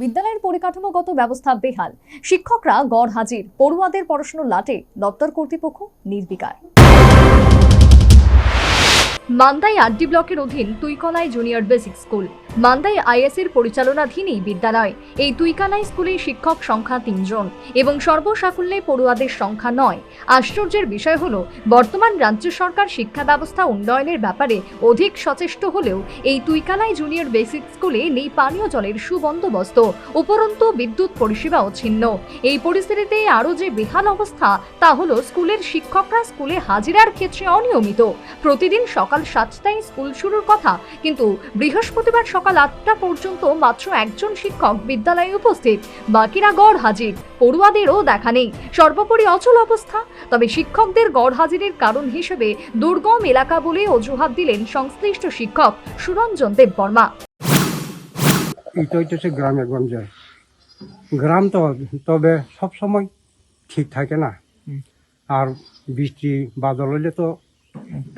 বিদ্যালয়ের পরিকাঠামোগত ব্যবস্থা বেহাল। শিক্ষকরা গড় হাজির। পড়ুয়াদের পড়াশুনো লাটে দপ্তর কর্তৃপক্ষ নির্বিকার। মান্দাই আড্ডি ব্লকের অধীন তুইকলাই junior basic school. Mandai IS এর পরিচালনাধীনই বিদ্যালয়। এই তুইকালাই স্কুলে শিক্ষক সংখ্যা তিনজন এবং সর্বসাকুল্যে পড়ুয়াদের সংখ্যা নয়। আশ্চর্যের বিষয় হলো, বর্তমান রাজ্য সরকার শিক্ষা ব্যবস্থা উন্নয়নের ব্যাপারে অধিক সচেষ্ট হলেও এই তুইকালাই জুনিয়র বেসিক স্কুলে নেই পানীয় জলের সুবন্দোবস্ত, উপরন্তু বিদ্যুৎ পরিষেবাও ছিন্ন। এই পরিস্থিতিতে আরও যে বেহাল অবস্থা, তা হল স্কুলের শিক্ষকরা স্কুলে হাজিরার ক্ষেত্রে অনিয়মিত। প্রতিদিন সকাল সাতটায় স্কুল শুরুর কথা। কিন্তু বৃহস্পতিবার সকাল আটটা পর্যন্ত মাত্র একজন শিক্ষক বিদ্যালয়ে উপস্থিত। বাকিরা গড় হাজির পড়ুয়াদেরও দেখা নেই। সর্বোপরি অচল অবস্থা। তবে শিক্ষকদের গড় হাজিরের কারণ হিসেবে দুর্গম এলাকা বলে অজুহাত দিলেন সংশ্লিষ্ট শিক্ষক সুরঞ্জন দেব বর্মা এটা হইতেছে গ্রামে গঞ্জে। গ্রাম তো তবে সব সময় ঠিক থাকে না। আর বৃষ্টি বাদল হইলে তো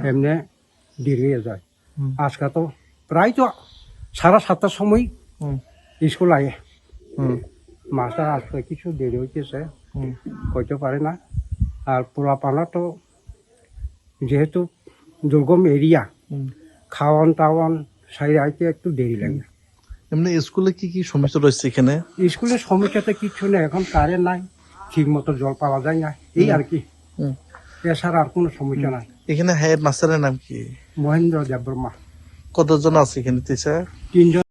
এমনি দেরি হয়ে যায়। আজকে তো প্রায় তো সাড়ে সাতটার সময় স্কুল হুম, মাস্টার আসতে কিছু দেরি হইতেছে। হইতে পারে না। আর পোলাপানা তো যেহেতু দুর্গম এরিয়া খাওয়ান টাওয়ান সাই আইতে একটু দেরি লাগে। এমনি স্কুলে কি কি সমস্যা রয়েছে এখানে? স্কুলের সমস্যাতে কিছু নেই এখন কারেন্ট নাই ঠিক মতো জল পাওয়া যায় না। এই আর কি। এছাড়া আর কোনো সমস্যা নাই। এখানে হেড মাস্টারের নাম কি? মহেন্দ্র দেববর্মা কতজন আছে এখানে টিচার? তিনজন।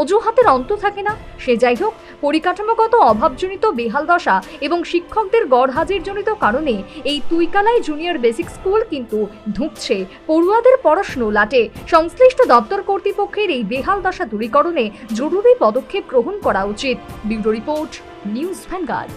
অজুহাতের অন্ত থাকে না। সে যাই হোক পরিকাঠামোগত অভাবজনিত বেহাল দশা এবং শিক্ষকদের গড়হাজিরজনিত কারণে এই তুইকালাই জুনিয়র বেসিক স্কুল কিন্তু ধুঁকছে। পড়ুয়াদের পড়াশুনো লাটে। সংশ্লিষ্ট দপ্তর কর্তৃপক্ষের এই বেহাল দশা দূরীকরণে জরুরি পদক্ষেপ গ্রহণ করা উচিত। Bureau report news Vanguard.